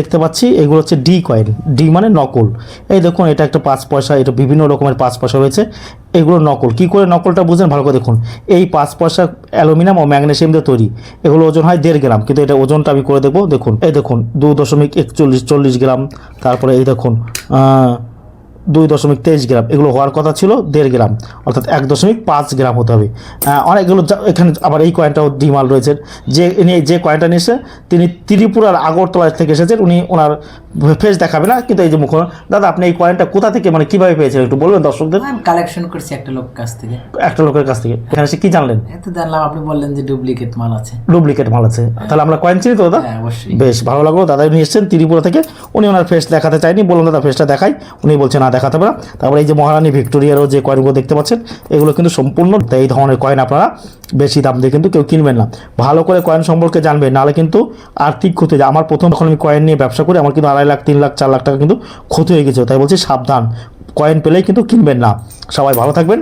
দেখতে পাচ্ছি, এগুলো হচ্ছে ডি কয়েন ডি মানে নকল। এই দেখুন, এটা একটা পাঁচ পয়সা, এটা বিভিন্ন রকমের পাঁচ পয়সা রয়েছে, এগুলো নকল। কি করে নকলটা বুঝেন? ভালো করে দেখুন। এই পাঁচ পয়সা অ্যালুমিনিয়াম ও ম্যাগনেশিয়াম দিয়ে তৈরি। এগুলো ওজন হয় দেড় গ্রাম, কিন্তু এটা ওজনটা আমি করে দেবো দেখুন, এই দেখুন, দু দশমিক একচল্লিশ, চল্লিশ গ্রাম। তারপরে এই দেখুন দুই দশমিক তেইশ গ্রাম। এগুলো হওয়ার কথা ছিল দেড় গ্রাম। অর্থাৎ এক দশমিক পাঁচ গ্রাম হতে হবে। অনেকগুলো এখানে আবার এই কয়েনটাও ডিমাল রয়েছে। যে ইনি যে কয়েনটা নিয়ে এসে তিনি ত্রিপুরার আগরতলা থেকে এসেছেন। উনি ওনার ফেস দেখাবে না কিন্তু এই যে মুখ দাদা আপনি এই কয়েনটা কোথা থেকে মানে কীভাবে পেয়েছেন? একটু বলবেন দর্শকদের? কালেকশন করছি একটা লোক কাছ থেকে। একটা লোকের কাছ থেকে। এখানে এসে কি জানলেন? এত জানলাম আপনি বললেন যে ডুপ্লিকেট মাল আছে। ডুপ্লিকেট মাল আছে। তাহলে আমরা কয়েন চিনি তো দাদা? হ্যাঁ অবশ্যই। বেশ ভালো লাগল। দাদা উনি এসেছেন ত্রিপুরা থেকে। উনি ওনার ফেস দেখাতে চাইনি। বললাম দাদা ফেসটা দেখাই। উনি বলছেন না দেখাতে পারে তারপরে এই যে মহারানী ভিক্টোরিয়ারও যে কয়েনগুলো দেখতে পাচ্ছেন, এগুলো কিন্তু সম্পূর্ণ এই ধরনের কয়েন আপনারা বেশি দাম দিয়ে কিন্তু কেউ কিনবেন না। ভালো করে কয়েন সম্পর্কে জানবেন, নাহলে কিন্তু আর্থিক ক্ষতি আমার প্রথম যখন আমি কয়েন নিয়ে ব্যবসা করি, আমার কিন্তু আড়াই লাখ, তিন লাখ, চার লাখ টাকা কিন্তু ক্ষতি হয়ে গেছে। তাই বলছি সাবধান, কয়েন পেলেই কিন্তু কিনবেন না। সবাই ভালো থাকবেন।